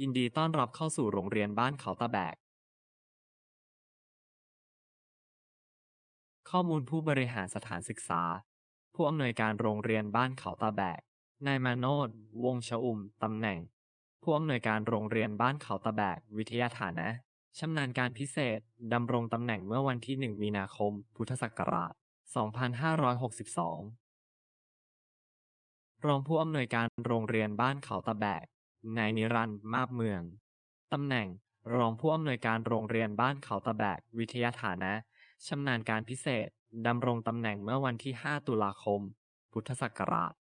ยินดีต้อนรับเข้าสู่โรงเรียนบ้านเขาตะแบก ข้อมูลผู้บริหารสถานศึกษา ผู้อำนวยการโรงเรียนบ้านเขาตะแบก นายมาโนดวงศ์ชอุ่ม ตำแหน่ง ผู้อำนวยการโรงเรียนบ้านเขาตะแบก วิทยาฐานะ ชำนาญการพิเศษ ดำรงตำแหน่งเมื่อวันที่ 1 มีนาคม พุทธศักราช 2562 รองผู้อำนวยการโรงเรียนบ้านเขาตะแบก นายนิรันดร์มาบเมือง ตำแหน่งรองผู้อำนวยการโรงเรียนบ้านเขาตะแบกวิทยาฐานะชำนาญการพิเศษดำรงตำแหน่งเมื่อวันที่ 5 ตุลาคม พุทธศักราช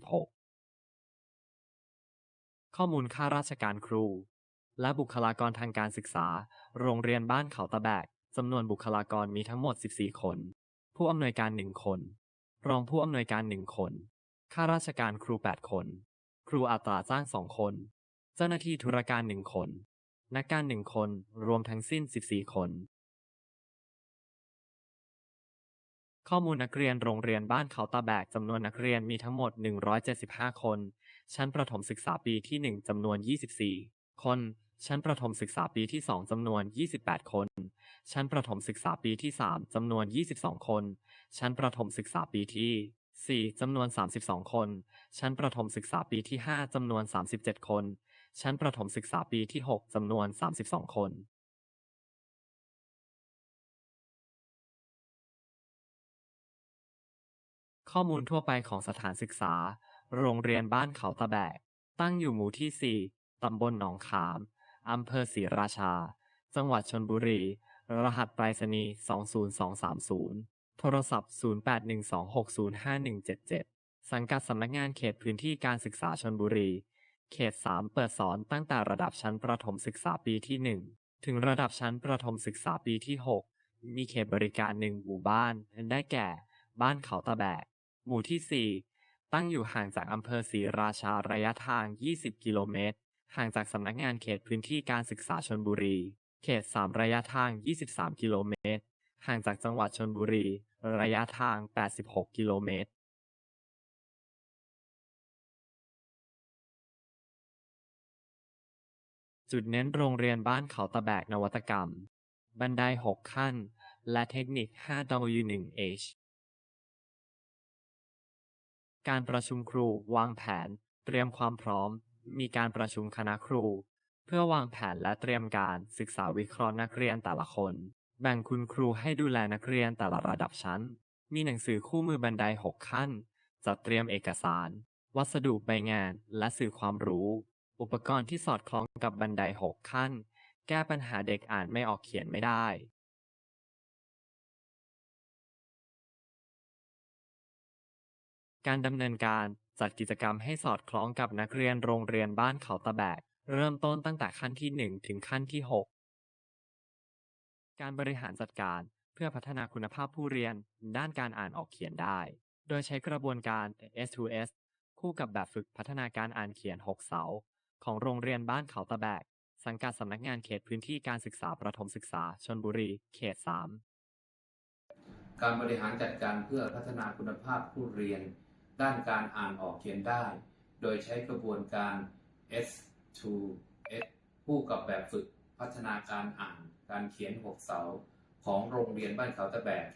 2566 ข้อมูลค่าราชการครู และบุคลากรทางการศึกษา โรงเรียนบ้านเขาตะแบกจำนวนบุคลากรมีทั้งหมด 14 คน ผู้อำนวยการ 1 คน รองผู้อำนวยการ 1 คน ข้าราชการครู 8 คน ครูอัตราจ้าง2คน เจ้าหน้าที่ธุรการ1คน นักการ1คนรวมทั้งสิ้น 14 คน ข้อมูลนักเรียนโรงเรียนบ้านเขาตาแบกจำนวนนักเรียนมีทั้งหมด 175 คน ชั้นประถมศึกษาปีที่ 1จำนวน 24 คน ชั้นประถมศึกษาปีที่ 2จำนวน 28 คน ชั้นประถมศึกษาปีที่ 3จำนวน 22 คน ชั้นประถมศึกษาปีที่ 4 จำนวน 32 คน ชั้นประถมศึกษาปีที่ 5 จำนวน 37 คน ชั้นประถมศึกษาปีที่ 6 จำนวน 32 คน ข้อมูลทั่วไปของสถานศึกษา โรงเรียนบ้านเขาตะแบก ตั้งอยู่หมู่ที่ 4 ตำบลหนองขาม อำเภอศรีราชา จังหวัดชนบุรี รหัสไปรษณีย์ 20230 โทรศัพท์ 0812605177 สังกัดสำนักงานเขตพื้นที่การศึกษาชนบุรี เขต 3 เปิดสอนตั้งแต่ระดับชั้นประถมศึกษาปีที่ 1 ถึงระดับชั้นประถมศึกษาปีที่ 6 มีเขตบริการหนึ่งหมู่บ้าน ได้แก่ บ้านเขาตะแบก หมู่ที่ 4 ตั้งอยู่ห่างจากอำเภอศรีราชาระยะทาง 20 กิโลเมตร ห่างจากสำนักงานเขตพื้นที่การศึกษาชนบุรี เขต 3 ระยะทาง 23 กิโลเมตร ห่างจากจังหวัดชนบุรี ระยะทาง 86 กิโลเมตรจุดเน้นโรงเรียนบ้านเขาตะแบกนวัตกรรม บันได 6 ขั้น และเทคนิค 5W1H การประชุมครูวางแผน เตรียมความพร้อม มีการประชุมคณะครู เพื่อวางแผนและเตรียมการศึกษาวิเคราะห์นักเรียนแต่ละคน แบ่งคุณครูให้ดูแลนักเรียนแต่ละระดับชั้น มีหนังสือคู่มือบันได 6 ขั้น จัดเตรียมเอกสาร วัสดุใบงาน และสื่อความรู้ อุปกรณ์ที่สอดคล้องกับบันได 6 ขั้น แก้ปัญหาเด็กอ่านไม่ออกเขียนไม่ได้ การดำเนินการจัดกิจกรรมให้สอดคล้องกับนักเรียนโรงเรียนบ้านเขาตะแบก เริ่มต้นตั้งแต่ขั้นที่ 1 ถึงขั้นที่ 6 การบริหารจัดการเพื่อพัฒนาคุณภาพผู้เรียนด้านการอ่านออกเขียนได้ โดยใช้กระบวนการ S2S คู่กับแบบฝึกพัฒนาการอ่านเขียน 6 เสา ของโรงเรียนบ้านเขาตะแบก สังกัดสำนักงานเขตพื้นที่การศึกษาประถมศึกษาชนบุรี เขต 3 การบริหารจัดการเพื่อพัฒนาคุณภาพผู้เรียน ด้านการอ่านออกเขียนได้ โดยใช้กระบวนการ S to S คู่กับแบบฝึกพัฒนาการอ่าน การเขียน6เสาของโรงเรียนบ้านเขาตะแบก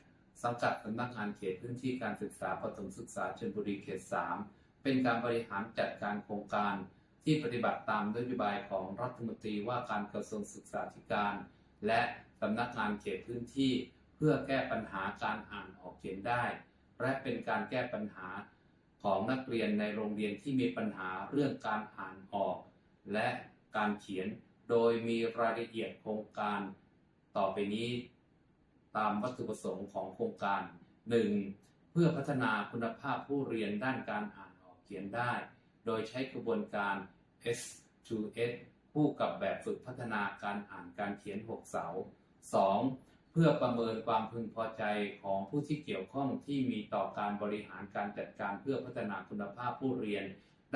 สังกัดสำนักงานเขตพื้นที่การศึกษาประถมศึกษาชลบุรีเขต 3 เป็นการบริหารจัดการโครงการที่ปฏิบัติตามนโยบายของรัฐมนตรีว่าการกระทรวงศึกษาธิการ และสำนักงานเขตพื้นที่เพื่อแก้ปัญหาการอ่านออกเขียนได้ และเป็นการแก้ปัญหาของนักเรียนในโรงเรียนที่มีปัญหาเรื่องการอ่านออก และการเขียน โดยมีรายละเอียดโครงการต่อไปนี้ตามวัตถุประสงค์ของโครงการ 1. เพื่อพัฒนาคุณภาพผู้เรียนด้านการอ่านออกเขียนได้ โดยใช้กระบวนการ S to S คู่กับแบบฝึกพัฒนาการอ่านการเขียน 6 เสา 2. เพื่อประเมินความพึงพอใจของผู้ที่เกี่ยวข้องที่มีต่อการบริหารการจัดการเพื่อพัฒนาคุณภาพผู้เรียน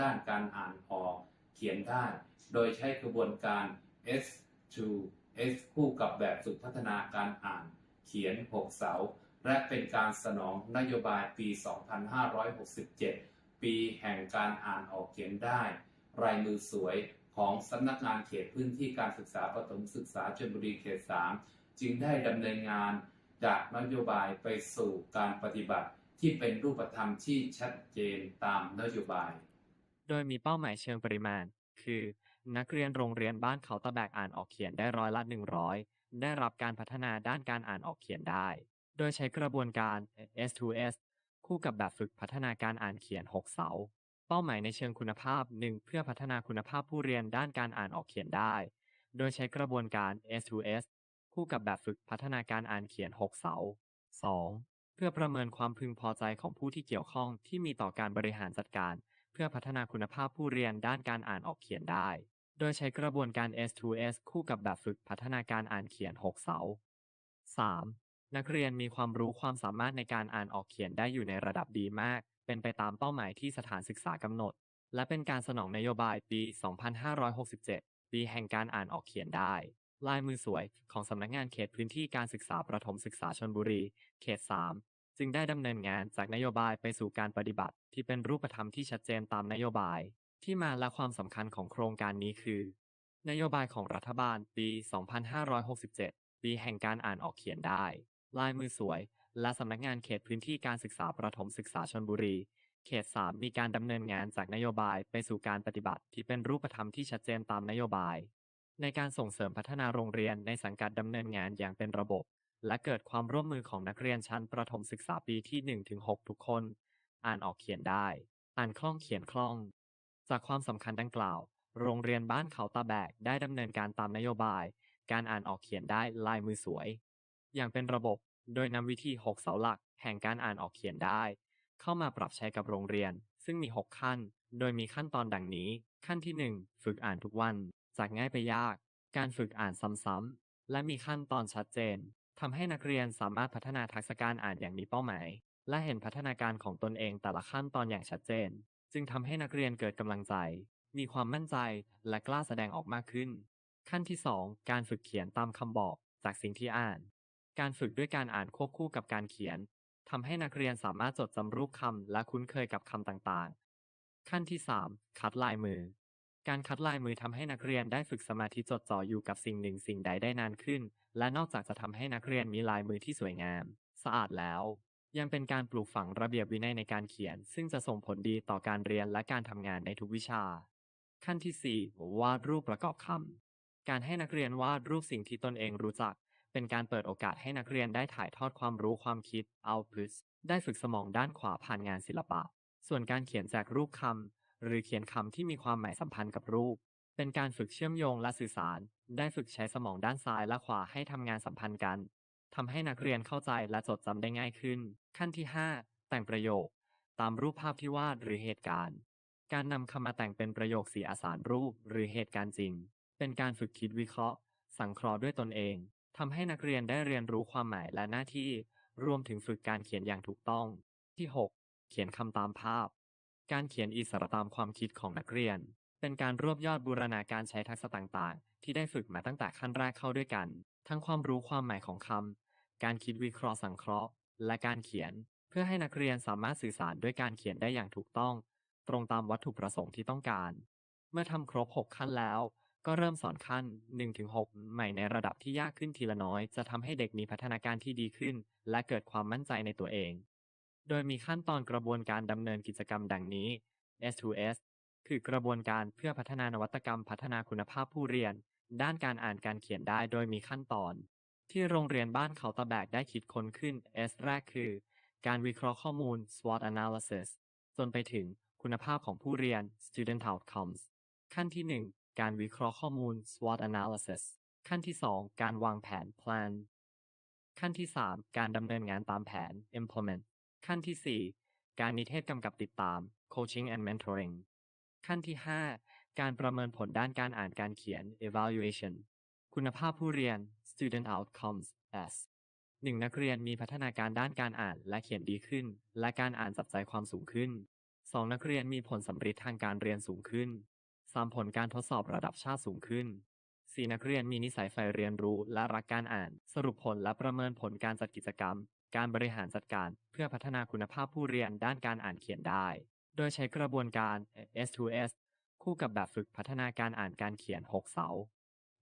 ด้านการอ่านออกเขียนได้ โดยใช้กระบวนการ S to S คู่กับแบบฝึกพัฒนาการอ่านเขียน 6 เสา และเป็นการสนองนโยบายปี 2567 ปีแห่งการอ่านออกเขียนได้ รายมือสวยของสำนักงานเขตพื้นที่การศึกษาประถมศึกษาชลบุรีเขต 3 จึงได้ดำเนินงานจากนโยบายไปสู่การปฏิบัติที่เป็นรูปธรรมที่ชัดเจนตามนโยบาย โดยมีเป้าหมายเชิงปริมาณ คือ นักเรียนโรงเรียนบ้านเขาตะแบกอ่านออกเขียนได้ร้อยละ100ได้รับการพัฒนาด้านการอ่านออกเขียนได้ โดยใช้กระบวนการ S2S คู่กับแบบฝึกพัฒนาการอ่านเขียน 6 เสา เป้าหมายในเชิงคุณภาพ 1 เพื่อพัฒนาคุณภาพผู้เรียนด้านการอ่านออกเขียนได้ โดยใช้กระบวนการ S2S คู่กับแบบฝึกพัฒนาการอ่านเขียน 6 เสา 2. เพื่อประเมินความพึงพอใจของผู้ที่เกี่ยวข้องที่มีต่อการบริหารจัดการ เพื่อพัฒนาคุณภาพผู้เรียนด้านการอ่านออกเขียนได้ โดยใช้กระบวนการ S2S คู่กับแบบฝึกพัฒนาการอ่านเขียน 6 เสา 3. นักเรียนมีความรู้ความสามารถในการอ่านออกเขียนได้อยู่ในระดับดีมาก เป็นไปตามเป้าหมายที่สถานศึกษากำหนด และเป็นการสนองนโยบายปี 2567 ปีแห่งการอ่านออกเขียนได้ ลายมือสวยของสำนักงานเขตพื้นที่การศึกษาประถมศึกษาชลบุรี เขต 3 จึงได้ดำเนินงานจากนโยบายไปสู่การปฏิบัติ ที่เป็นรูปธรรมที่ชัดเจนตามนโยบาย ที่มาและความสำคัญของโครงการนี้คือ นโยบายของรัฐบาลปี 2567 ปีแห่งการอ่านออกเขียนได้ ลายมือสวย และสำนักงานเขตพื้นที่การศึกษาประถมศึกษาชลบุรี เขต 3 มีการดำเนินงานจากนโยบายไปสู่การปฏิบัติที่เป็นรูปธรรมที่ชัดเจนตามนโยบาย ในการส่งเสริมพัฒนาโรงเรียนในสังกัดดำเนินงานอย่างเป็นระบบ และเกิดความร่วมมือของนักเรียนชั้นประถมศึกษาปีที่1-6ทุกคน อ่านออกเขียนได้ อ่านคล่องเขียนคล่อง จากความสำคัญดังกล่าว โรงเรียนบ้านเขาตาแบกได้ดำเนินการตามนโยบาย การอ่านออกเขียนได้ลายมือสวย อย่างเป็นระบบ โดยนำวิธี 6 เสาหลักแห่งการอ่านออกเขียนได้ เข้ามาปรับใช้กับโรงเรียน ซึ่งมี 6 ขั้น โดยมีขั้นตอนดังนี้ ขั้นที่ 1 ฝึกอ่านทุกวัน จากง่ายไปยาก การฝึกอ่านซ้ำๆ และมีขั้นตอนชัดเจนทำให้นักเรียนสามารถพัฒนาทักษะการอ่านอย่างมีเป้าหมาย และเห็นพัฒนาการของตนเองแต่ละขั้นตอนอย่างชัดเจน จึงทำให้นักเรียนเกิดกำลังใจ มีความมั่นใจและกล้าแสดงออกมากขึ้น ขั้นที่ 2 การฝึกเขียนตามคำบอกจากสิ่งที่อ่าน การฝึกด้วยการอ่านควบคู่กับการเขียนทำให้นักเรียนสามารถจดจำรูปคำและคุ้นเคยกับคำต่างๆ ขั้นที่ 3 คัดลายมือ การคัดลายมือทำให้นักเรียนได้ฝึกสมาธิจดจ่ออยู่กับสิ่งหนึ่งสิ่งใดได้นานขึ้น และนอกจากจะทำให้นักเรียนมีลายมือที่สวยงาม สะอาดแล้ว ยังเป็นการปลูกฝังระเบียบวินัยในการเขียน ซึ่งจะส่งผลดีต่อการเรียนและการทำงานในทุกวิชา ขั้นที่ 4 วาดรูปประกอบคำการให้นักเรียนวาดรูปสิ่งที่ตนเองรู้จัก เป็นการเปิดโอกาสให้นักเรียนได้ถ่ายทอดความรู้ความคิด output ได้ฝึกสมองด้านขวาผ่านงานศิลปะ ส่วนการเขียนแจกรูปคำหรือเขียนคำที่มีความหมายสัมพันธ์กับรูป เป็นการฝึกเชื่อมโยงและสื่อสาร ได้ฝึกใช้สมองด้านซ้ายและขวาให้ทำงานสัมพันธ์กัน ทำให้นักเรียนเข้าใจและจดจำได้ง่ายขึ้น ขั้นที่ 5 แต่งประโยค ตามรูปภาพที่วาดหรือเหตุการณ์ การนำคำมาแต่งเป็นประโยคสีอาสารรูปหรือเหตุการณ์จริง เป็นการฝึกคิดวิเคราะห์ สังเคราะห์ด้วยตนเองทำให้นักเรียนได้เรียนรู้ความหมายและหน้าที่ รวมถึงฝึกการเขียนอย่างถูกต้อง ที่ 6 เขียนคำตามภาพ การเขียนอิสระตามความคิดของนักเรียน เป็นการรวบยอดบูรณาการใช้ทักษะต่างๆ ที่ได้ฝึกมาตั้งแต่ขั้นแรกเข้าด้วยกัน ทั้งความรู้ความหมายของคำ การคิดวิเคราะห์สังเคราะห์ และการเขียน เพื่อให้นักเรียนสามารถสื่อสารด้วยการเขียนได้อย่างถูกต้อง ตรงตามวัตถุประสงค์ที่ต้องการ เมื่อทำครบ 6 ขั้นแล้ว ก็เริ่มสอนขั้น 1-6 ใหม่ในระดับที่ยากขึ้นทีละน้อย จะทำให้เด็กมีพัฒนาการที่ดีขึ้น และเกิดความมั่นใจในตัวเอง โดยมีขั้นตอนกระบวนการดำเนินกิจกรรมดังนี้ S2S คือกระบวนการเพื่อพัฒนานวัตกรรมพัฒนาคุณภาพผู้เรียน ด้านการอ่านการเขียนได้โดยมีขั้นตอน ที่โรงเรียนบ้านเขาตะแบกได้คิดค้นขึ้น S แรกคือ การวิเคราะห์ข้อมูล SWOT analysis จนไปถึงคุณภาพของผู้เรียน student outcomes ขั้นที่ 1 การวิเคราะห์ข้อมูล SWOT analysis ขั้นที่ 2 การวางแผน plan ขั้นที่ 3 การดำเนินงานตามแผน implement ขั้นที่ 4 การนิเทศกำกับติดตาม coaching and mentoring ขั้นที่ 5 การประเมินผลด้านการอ่านการเขียน evaluation คุณภาพผู้เรียน student outcomes S หนึ่งนักเรียนมีพัฒนาการด้านการอ่านและเขียนดีขึ้น และการอ่านจับใจความสูงขึ้น 2 นักเรียนมีผลสำเร็จทางการเรียนสูงขึ้น 3 ผลการทดสอบระดับชาติสูงขึ้น 4 นักเรียนมีนิสัยใฝ่เรียนรู้และรักการอ่าน สรุปผลและประเมินผลการจัดกิจกรรม การบริหารจัดการ เพื่อพัฒนาคุณภาพผู้เรียนด้านการอ่านเขียนได้ โดยใช้กระบวนการ S2S คู่กับแบบฝึกพัฒนาการอ่านการเขียน 6 เสา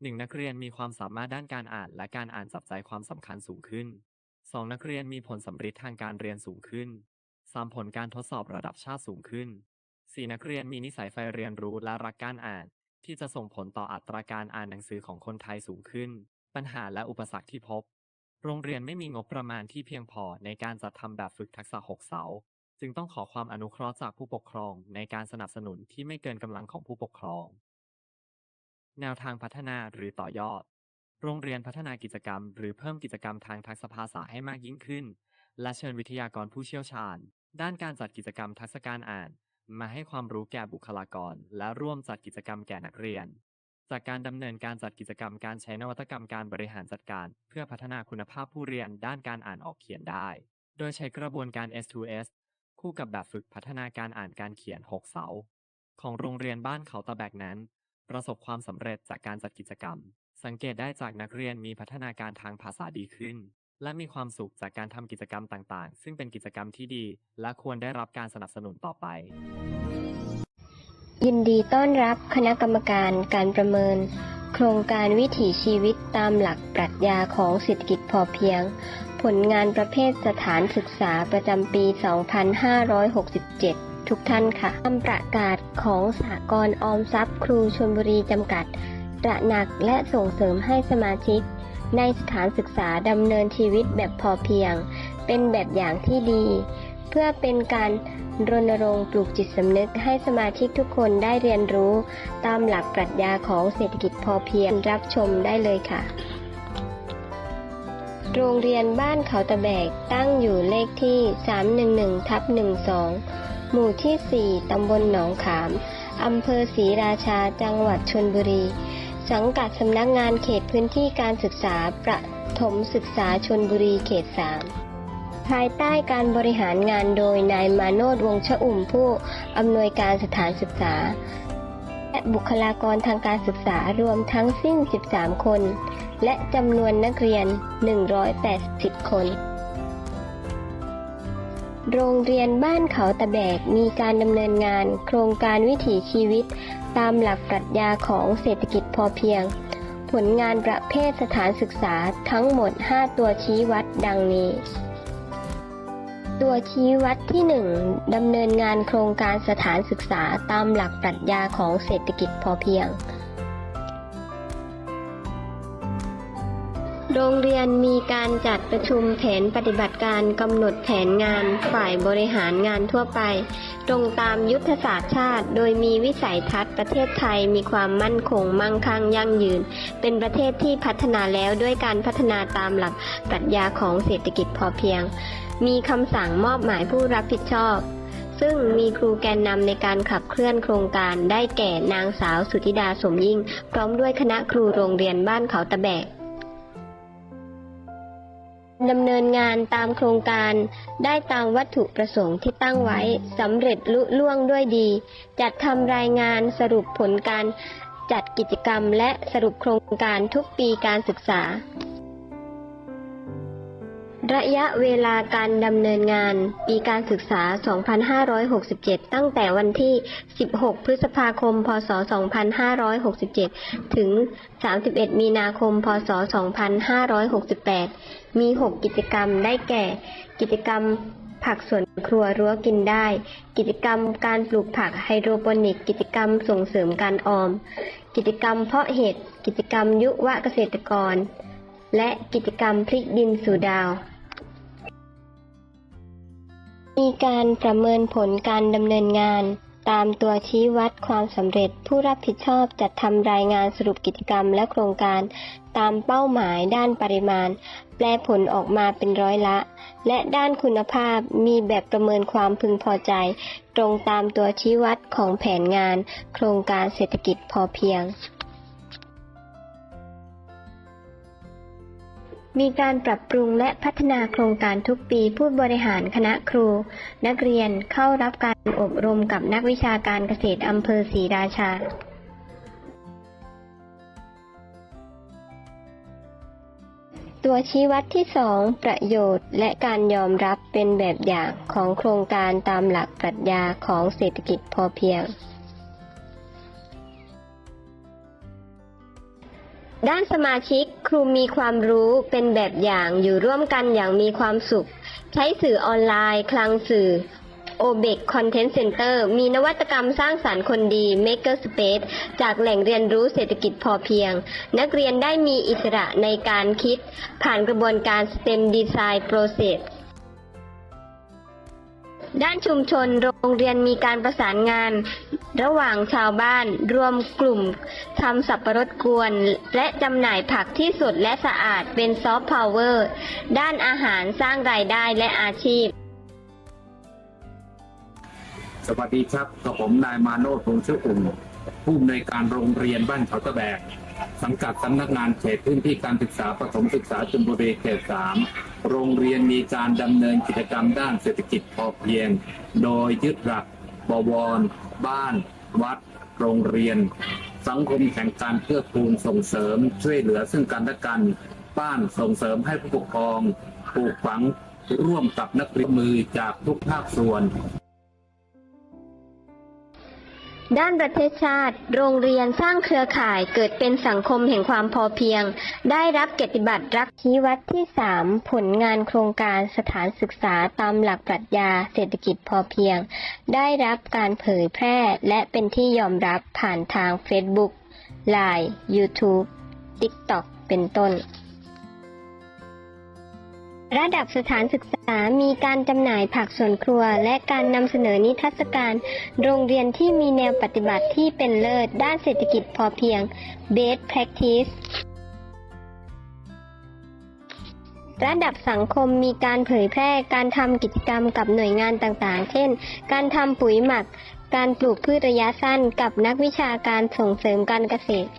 1. นักเรียนมีความสามารถด้านการอ่านและการอ่านจับใจความสำคัญสูงขึ้น 2. นักเรียนมีผลสำฤทธิ์ทางการเรียนสูงขึ้น 3. ผลการทดสอบระดับชาติสูงขึ้น 4. นักเรียนมีนิสัยใฝ่เรียนรู้และรักการอ่าน ที่จะส่งผลต่ออัตราการอ่านหนังสือของคนไทยสูงขึ้น ปัญหาและอุปสรรคที่พบ โรงเรียนไม่มีงบประมาณที่เพียงพอในการจัดทำแบบฝึกทักษะ6เสา จึงต้องขอความอนุเคราะห์จากผู้ปกครองในการสนับสนุนที่ไม่เกินกำลังของผู้ปกครอง แนวทางพัฒนาหรือต่อยอด โรงเรียนพัฒนากิจกรรม หรือเพิ่มกิจกรรมทางทักษะภาษาให้มากยิ่งขึ้น และเชิญวิทยากรผู้เชี่ยวชาญ ด้านการจัดกิจกรรมทักษะการอ่าน มาให้ความรู้แก่บุคลากร และร่วมจัดกิจกรรมแก่นักเรียน จากการดำเนินการจัดกิจกรรมการใช้นวัตกรรมการบริหารจัดการ เพื่อพัฒนาคุณภาพผู้เรียนด้านการอ่านออกเขียนได้ โดยใช้กระบวนการ S2S คู่กับแบบฝึกพัฒนาการอ่านการเขียน 6 เสา ของโรงเรียนบ้านเขาตะแบกนั้น ประสบความสำเร็จจากการจัดกิจกรรม สังเกตได้จากนักเรียนมีพัฒนาการทางภาษาดีขึ้น และมีความสุขจากการทำกิจกรรมต่างๆ ซึ่งเป็นกิจกรรมที่ดี และควรได้รับการสนับสนุนต่อไป ยินดีต้อนรับคณะกรรมการการประเมิน โครงการวิถีชีวิตตามหลักปรัชญาของเศรษฐกิจพอเพียง ผลงานประเภทสถานศึกษาประจำปี 2567 ทุกท่านค่ะคำประกาศของสหกรณ์ออมทรัพย์ครูชลบุรีจำกัดตระหนักและส่งเสริมให้สมาชิก ในสถานศึกษาดำเนินชีวิตแบบพอเพียง เป็นแบบอย่างที่ดี เพื่อเป็นการรณรงค์ปลูกจิตสำนึกให้สมาชิกทุกคนได้เรียนรู้ ตามหลักปรัชญาของเศรษฐกิจพอเพียงรับชมได้เลยค่ะ โรงเรียนบ้านเขาตะแบกตั้งอยู่เลขที่ 311ทับ12 หมู่ที่ 4 ตำบลหนองขาม อำเภอศรีราชา จังหวัดชนบุรี สังกัดสำนักงานเขตพื้นที่การศึกษาประถมศึกษาชนบุรีเขต 3 ภายใต้การบริหารงานโดยนายมาโนดวงชะอุ่มผู้อำนวยการสถานศึกษา และบุคลากรทางการศึกษารวมทั้งสิ้น 13 คน และจำนวนนักเรียน 180 คน โรงเรียนบ้านเขาตะแบกมีการดำเนินงาน โครงการวิถีชีวิต ตามหลักปรัชญาของเศรษฐกิจพอเพียง ผลงานประเภทสถานศึกษาทั้งหมด 5 ตัวชี้วัดดังนี้ ตัวชี้วัดที่ 1ดำเนินงานโครงการสถานศึกษาตามหลักปรัชญาของเศรษฐกิจพอเพียง โรงเรียนมีการจัดประชุมแผนปฏิบัติการกำหนดแผนงานฝ่ายบริหารงานทั่วไป ตรงตามยุทธศาสตร์ชาติ โดยมีวิสัยทัศน์ประเทศไทยมีความมั่นคงมั่งคั่งยั่งยืน เป็นประเทศที่พัฒนาแล้วด้วยการพัฒนาตามหลักปรัชญาของเศรษฐกิจพอเพียง มีคำสั่งมอบหมายผู้รับผิดชอบซึ่งมีครูแกนนำในการขับเคลื่อนโครงการได้แก่นางสาวสุธิดาสมยิ่ง พร้อมด้วยคณะครูโรงเรียนบ้านเขาตะแบก ดำเนินงานตามโครงการได้ตามวัตถุประสงค์ที่ตั้งไว้สำเร็จลุล่วงด้วยดี จัดทำรายงานสรุปผลการจัดกิจกรรมและสรุปโครงการทุกปีการศึกษา ระยะเวลาการดำเนินงานปีการศึกษา 2567 ตั้งแต่วันที่ 16 พฤษภาคม พศ 2567 ถึง 31 มีนาคม พศ 2568 มี 6 กิจกรรมได้แก่ กิจกรรมผักสวนครัวรั้วกินได้ กิจกรรมการปลูกผักไฮโดรโปนิก กิจกรรมส่งเสริมการออม กิจกรรมเพาะเห็ด กิจกรรมยุวเกษตรกร และกิจกรรมพลิกดินสู่ดาว มีการประเมินผลการดำเนินงาน ตามตัวชี้วัดความสำเร็จผู้รับผิดชอบจัดทำรายงานสรุปกิจกรรมและโครงการ ตามเป้าหมายด้านปริมาณ แปลผลออกมาเป็นร้อยละ และด้านคุณภาพมีแบบประเมินความพึงพอใจ ตรงตามตัวชี้วัดของแผนงาน โครงการเศรษฐกิจพอเพียง มีการปรับปรุงและพัฒนาโครงการทุกปีผู้บริหารคณะครู นักเรียนเข้ารับการอบรมกับนักวิชาการเกษตรอำเภอศรีราชาตัวชี้วัดที่ 2 ประโยชน์และการยอมรับเป็นแบบอย่างของโครงการตามหลักปรัชญาของเศรษฐกิจพอเพียง ด้านสมาชิกครูมีความรู้เป็นแบบอย่างอยู่ร่วมกันอย่างมีความสุข ใช้สื่อออนไลน์ คลังสื่อ o b e c Content Center มีนวัตกรรมสร้างสารรค์คนดี Maker Space จากแหล่งเรียนรู้เศรษฐกิจพอเพียง นักเรียนได้มีอิสระในการคิด ผ่านกระบวนการ STEM Design Process ด้านชุมชนโรงเรียนมีการประสานงาน ระหว่างชาวบ้านรวมกลุ่มทำสับปะรดกวน และจำหน่ายผักที่สดและสะอาดเป็นซอฟต์พาวเวอร์ ด้านอาหารสร้างรายได้และอาชีพ สวัสดีครับกับผมนายมาโนดพงชื่ออุ่นผู้อำนวยการโรงเรียนบ้านเขาตะแบก สังกัดสำนักงานเขตพื้นที่การศึกษาประถมศึกษาชลบุรีเขตสามโรงเรียนมีการดำเนินกิจกรรมด้านเศรษฐกิจพอเพียง โดยยึดหลักบวร บ้าน วัด โรงเรียน สังคมแข่งการเพื่อคูณส่งเสริม ช่วยเหลือซึ่งกันและกัน บ้านส่งเสริมให้ผู้ปกครองปลูกฝังร่วมกับนักเรียนมือจากทุกภาคส่วน ด้านประเทศชาติ โรงเรียนสร้างเครือข่ายเกิดเป็นสังคมแห่งความพอเพียง ได้รับเกียรติบัตรรักชี้วัดที่ 3 ผลงานโครงการสถานศึกษาตามหลักปรัชญาเศรษฐกิจพอเพียง ได้รับการเผยแพร่และเป็นที่ยอมรับผ่านทาง Facebook Line YouTube TikTok เป็นต้น ระดับสถานศึกษา มีการจำหน่ายผักสวนครัว และการนำเสนอนิทรรศการ โรงเรียนที่มีแนวปฏิบัติที่เป็นเลิศ ด้านเศรษฐกิจพอเพียง Best Practice ระดับสังคมมีการเผยแพร่การทำกิจกรรมกับหน่วยงานต่างๆ เช่น การทำปุ๋ยหมัก การปลูกพืชระยะสั้นกับนักวิชาการส่งเสริมการเกษตร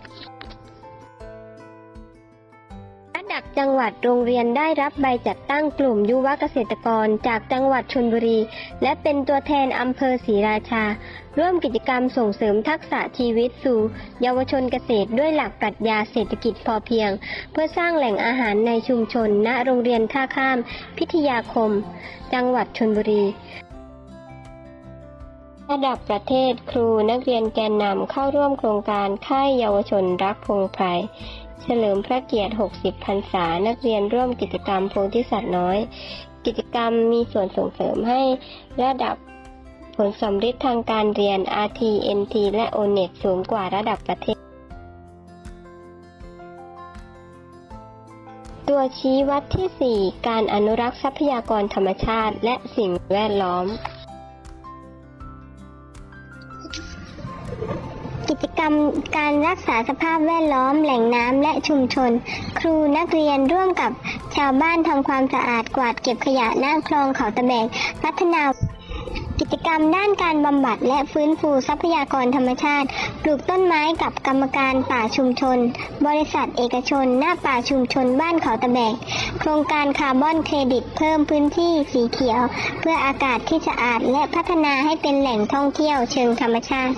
จังหวัดโรงเรียนได้รับใบจัดตั้งกลุ่มยุวเกษตรกรจากจังหวัดชลบุรี และเป็นตัวแทนอำเภอศรีราชา ร่วมกิจกรรมส่งเสริมทักษะชีวิตสู่ เยาวชนเกษตรด้วยหลักปรัชญาเศรษฐกิจพอเพียง เพื่อสร้างแหล่งอาหารในชุมชน ณโรงเรียนท่าข้าม พิทยาคม จังหวัดชลบุรีระดับประเทศครูนักเรียนแกนนำเข้าร่วมโครงการค่ายเยาวชนรักพงไพร เฉลิมพระเกียรติ 60 พรรษา นักเรียนร่วมกิจกรรมโพธิสัตว์น้อย กิจกรรมมีส่วนส่งเสริมให้ระดับผลสำฤทธิ์ทางการเรียน RT NT และ ONET สูงกว่าระดับประเทศ ตัวชี้วัดที่ 4 การอนุรักษ์ทรัพยากรธรรมชาติและสิ่งแวดล้อม กิจกรรมการรักษาสภาพแวดล้อมแหล่งน้ำและชุมชน ครูนักเรียนร่วมกับชาวบ้านทำความสะอาดกวาดเก็บขยะหน้าคลองเขาตะแบกพัฒนากิจกรรมด้านการบำบัดและฟื้นฟูทรัพยากรธรรมชาติ ปลูกต้นไม้กับกรรมการป่าชุมชน บริษัทเอกชน หน้าป่าชุมชนบ้านเขาตะแบก โครงการคาร์บอนเครดิตเพิ่มพื้นที่สีเขียว เพื่ออากาศที่สะอาดและพัฒนาให้เป็นแหล่งท่องเที่ยวเชิงธรรมชาติ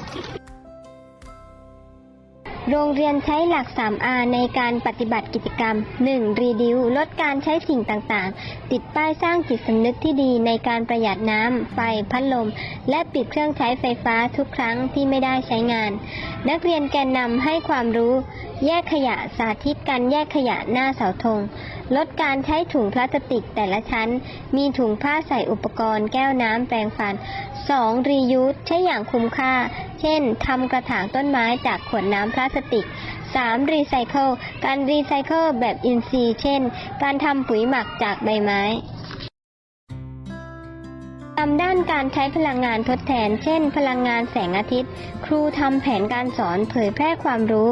โรงเรียนใช้หลัก 3R ในการปฏิบัติกิจกรรม 1. รีดิวลดการใช้สิ่งต่างๆ ติดป้ายสร้างจิตสำนึกที่ดีในการประหยัดน้ำ ไฟ พัดลม และปิดเครื่องใช้ไฟฟ้าทุกครั้งที่ไม่ได้ใช้งาน นักเรียนแกนนำให้ความรู้ แยกขยะสาธิตการแยกขยะหน้าเสาธง ลดการใช้ถุงพลาสติกแต่ละชั้น มีถุงผ้าใส่อุปกรณ์แก้วน้ำแปรงฟัน 2. รียูสใช้อย่างคุ้มค่า เช่นทำกระถางต้นไม้จากขวดน้ำพลาสติก 3. Recycle การรีไซเคิลแบบอินทรีย์ เช่น การทำปุ๋ยหมักจากใบไม้ ตามด้านการใช้พลังงานทดแทน เช่น พลังงานแสงอาทิตย์ ครูทำแผนการสอนเผยแพร่ความรู้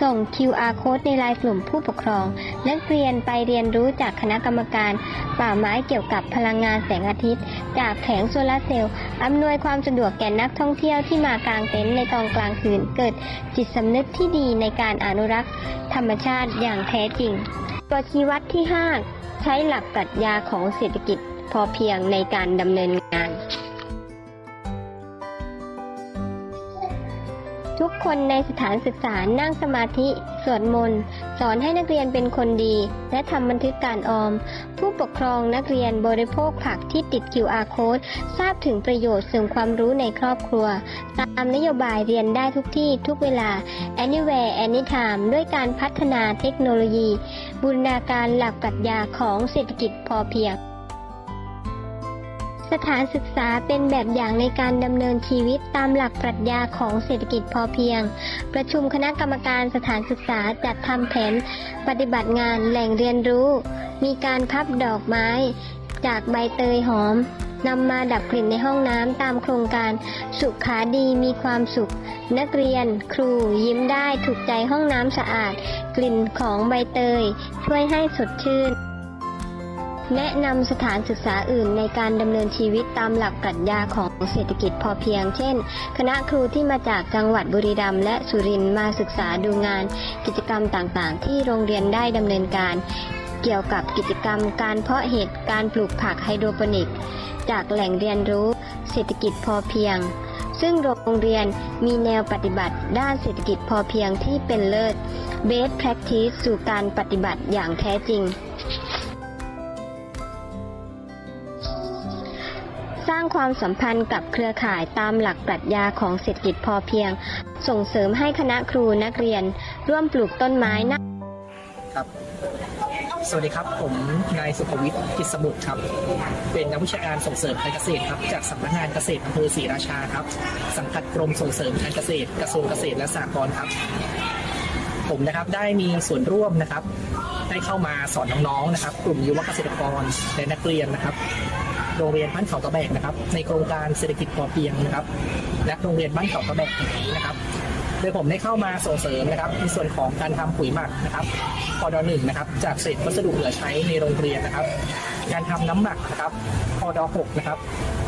ส่ง QR code ในไลน์กลุ่มผู้ปกครอง นักเรียนไปเรียนรู้จากคณะกรรมการ ป่าไม้เกี่ยวกับพลังงานแสงอาทิตย์ จากแผงโซลาร์เซลล์อำนวยความสะดวกแก่นักท่องเที่ยวที่มากางเต็นท์ในตอนกลางคืน เกิดจิตสำนึกที่ดีในการอนุรักษ์ ธรรมชาติอย่างแท้จริง ตัวชี้วัดที่ 5 ใช้หลักปรัชญาของเศรษฐกิจ พอเพียงในการดำเนินงาน ทุกคนในสถานศึกษานั่งสมาธิ สวดมนต์ สอนให้นักเรียนเป็นคนดี และทำบันทึกการออม ผู้ปกครองนักเรียนบริโภคผักที่ติด QR code ทราบถึงประโยชน์เสริมความรู้ในครอบครัว ตามนโยบายเรียนได้ทุกที่ทุกเวลา anywhere anytime ด้วยการพัฒนาเทคโนโลยี บูรณาการหลักปรัชญาของเศรษฐกิจพอเพียง สถานศึกษาเป็นแบบอย่างในการดำเนินชีวิตตามหลักปรัชญาของเศรษฐกิจพอเพียง ประชุมคณะกรรมการสถานศึกษาจัดทำแผน ปฏิบัติงานแหล่งเรียนรู้ มีการพับดอกไม้ จากใบเตยหอมนำมาดับกลิ่นในห้องน้ำตามโครงการ สุขาดีมีความสุข นักเรียน ครูยิ้มได้ถูกใจห้องน้ำสะอาด กลิ่นของใบเตย ช่วยให้สดชื่น แนะนำสถานศึกษาอื่นในการดำเนินชีวิตตามหลักปรัชญาของเศรษฐกิจพอเพียง เช่น คณะครูที่มาจากจังหวัดบุรีรัมย์และสุรินทร์มาศึกษาดูงาน กิจกรรมต่างๆ ที่โรงเรียนได้ดำเนินการ เกี่ยวกับกิจกรรมการเพาะเห็ดการปลูกผักไฮโดรโปนิก จากแหล่งเรียนรู้ เศรษฐกิจพอเพียง ซึ่งโรงเรียนมีแนวปฏิบัติด้านเศรษฐกิจพอเพียงที่เป็นเลิศ Best Practice สู่การปฏิบัติอย่างแท้จริงางความสัมพันธ์กับเครือข่ายตามหลักปรัชญาของเศรษฐกิจพอเพียง ส่งเสริมให้คณะครูนักเรียน ร่วมปลูกต้นไม้นะครับ สวัสดีครับ ผมนายสุภวิทย์กิจสมุทรครับ เป็นนักวิชาการส่งเสริมการเกษตรครับ จากสำนักงานเกษตรอำเภอศรีราชาครับ สังกัดกรมส่งเสริมการเกษตรกระทรวงเกษตรและสหกรณ์ครับ ผมนะครับได้มีส่วนร่วมนะครับได้เข้ามาสอนน้องๆนะครับ กลุ่มยุวเกษตรกรและนักเรียนนะครับ โรงเรียนบ้านเขาตะแบกนะครับ ในโครงการเศรษฐกิจพอเพียงนะครับ และโรงเรียนบ้านเขาตะแบกแห่งนี้นะครับโดยผมได้เข้ามาส่งเสริมนะครับในส่วนของการทำปุ๋ยหมักนะครับพอดหนึ่งนะครับจากเศษวัสดุเหลือใช้ในโรงเรียนนะครับ การทำน้ำหมักนะครับพอดหกนะครับ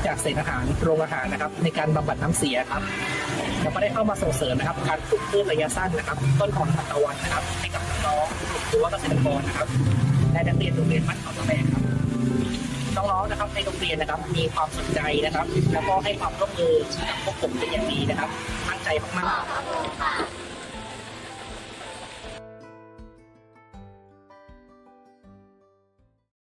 จากเศษอาหารโรงอาหารนะครับ ในการบำบัดน้ำเสียครับแล้วก็ได้เข้ามาส่งเสริมนะครับ การปลูกพืชระยะสั้นนะครับ ต้นหอมตะวันนะครับให้กับน้องหรือว่าเกษตรกรนะครับและนักเรียนโรงเรียนบ้านเขาตะแบก น้องๆนะครับในโรงเรียนนะครับ มีความสนใจนะครับ แล้วก็ให้ความร่วมมือกับพวกผมเป็นอย่างดีนะครับตั้งใจมากๆ